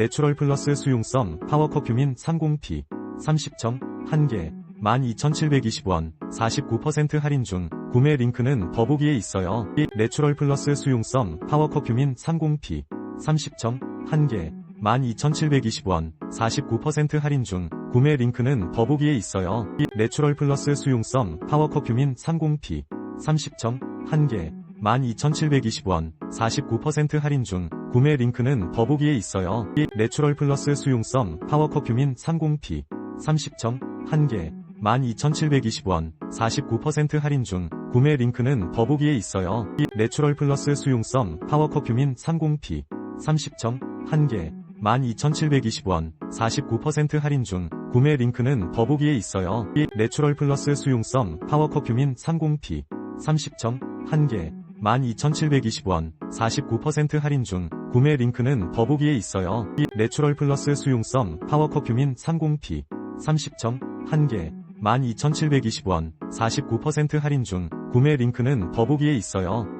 내추럴 플러스 수용성 파워 커큐민 30P 30점 1개 12,720원 49% 할인 중 구매 링크는 더보기에 있어요. 1. 내추럴 플러스 수용성 파워 커큐민 30P 30점 1개 12,720원 49% 할인 중 구매 링크는 더보기에 있어요. 1. 내추럴 플러스 수용성 파워 커큐민 30P 30점 1개 12,720원 49% 할인 중 구매 링크는 더보기에 있어요. 1. 내추럴 플러스 수용성 파워 커큐민 30P 30점 1개 12,720원 49% 할인 중 구매 링크는 더보기에 있어요. 1. 내추럴 플러스 수용성 파워 커큐민 30P 30점 1개 12,720원 49% 할인 중 구매 링크는 더보기에 있어요. 1. 내추럴 플러스 수용성 파워 커큐민 30P 30점 1개 12,720원 49% 할인 중 구매 링크는 더보기에 있어요. 1. 내추럴 플러스 수용성 파워 커큐민 30P 30점 1개 12,720원 49% 할인 중 구매 링크는 더보기에 있어요. 1.